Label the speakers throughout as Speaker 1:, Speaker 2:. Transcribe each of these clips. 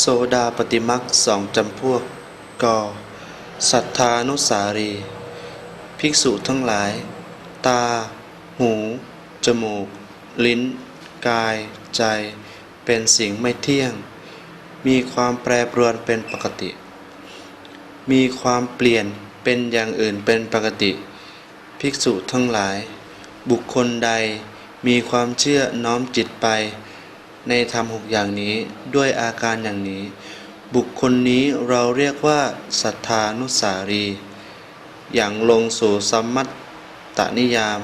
Speaker 1: โสดาปฏิมักสองจำพวกกสัทธานุสารี ภิกษุทั้งหลาย ตา หู จมูก ลิ้น กาย ใจ เป็นสิ่งไม่เที่ยง มีความแปรปรวนเป็นปกติ มีความเปลี่ยนเป็นอย่างอื่นเป็นปกติ ภิกษุทั้งหลาย บุคคลใดมีความเชื่อน้อมจิตไป ในธรรมหกอย่างนี้ด้วยอาการอย่างนี้ บุคคลนี้เราเรียกว่าสัทธานุสารี อย่างลงสู่สัมมัตตนิยาม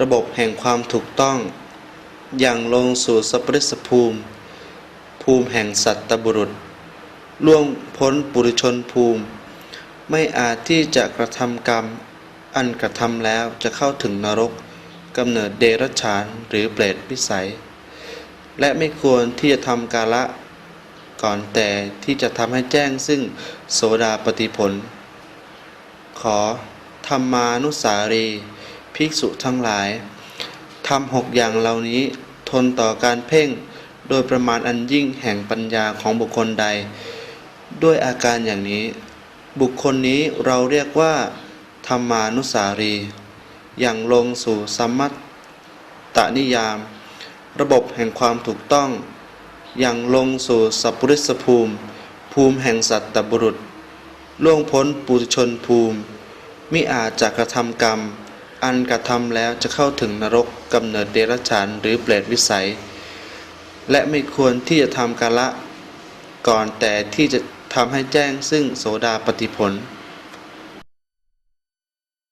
Speaker 1: ระบบแห่งความถูกต้อง อย่างลงสู่สัพพริสภูมิ ภูมิแห่งสัตตบุรุษ ล่วงพ้นปุถุชนภูมิ ไม่อาจที่จะกระทำกรรม อันกระทำแล้วจะเข้าถึงนรกกำเนิดเดรัจฉานหรือเปรตวิสัย และไม่ควรที่จะทำกาละก่อนแต่ที่จะทำให้แจ้งซึ่งโสดาปฏิผล ขอธรรมานุสารี ภิกษุทั้งหลายทำหกอย่างเหล่านี้ทนต่อการเพ่งโดยประมาณอันยิ่งแห่งปัญญาของบุคคลใด ด้วยอาการอย่างนี้ บุคคลนี้เราเรียกว่า ธรรมานุสารี อย่างลงสู่สัมมัตตนิยาม ระบบแห่งความถูกต้อง อย่างลงสู่สัพพุริสภูมิ ภูมิแห่งสัตตบุรุษ ล่วงพ้นปุถุชนภูมิ มิอาจจะกระทำกรรม อันกระทำแล้วจะเข้าถึงนรกกำเนิดเดรัจฉานหรือเปรตวิสัย และไม่ควรที่จะทำกาละ ก่อนแต่ที่จะทำให้แจ้งซึ่งโสดาปฏิผล